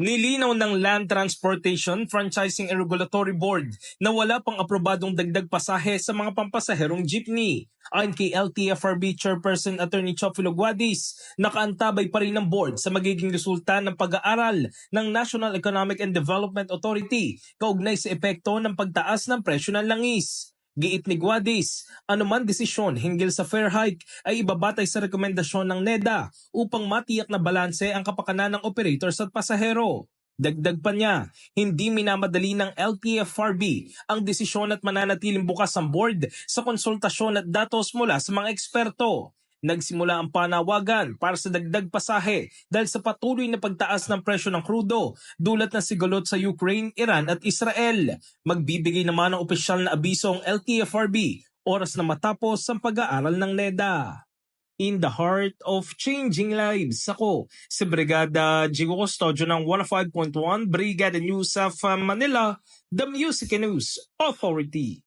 Nilinaw ng Land Transportation Franchising and Regulatory Board na wala pang aprobadong dagdag pasahe sa mga pampasaherong jeepney. Ayon kay LTFRB Chairperson Attorney Chofilo Guadis, nakaantabay pa rin ng board sa magiging resulta ng pag-aaral ng National Economic and Development Authority kaugnay sa epekto ng pagtaas ng presyo ng langis. Giit ni Guadis, anuman desisyon hinggil sa fair hike ay ibabatay sa rekomendasyon ng NEDA upang matiyak na balanse ang kapakanan ng operators at pasahero. Dagdag pa niya, hindi minamadali ng LTFRB ang desisyon at mananatiling bukas ang board sa konsultasyon at datos mula sa mga eksperto. Nagsimula ang panawagan para sa dagdag pasahe dahil sa patuloy na pagtaas ng presyo ng krudo dulot ng sigolot sa Ukraine, Iran at Israel. Magbibigay naman ng opisyal na abiso ang LTFRB oras na matapos ang pag-aaral ng NEDA. In the heart of changing lives, ako si Brigada Jigo Custodio ng 105.1 Brigada News of uh, Manila, the Music News Authority.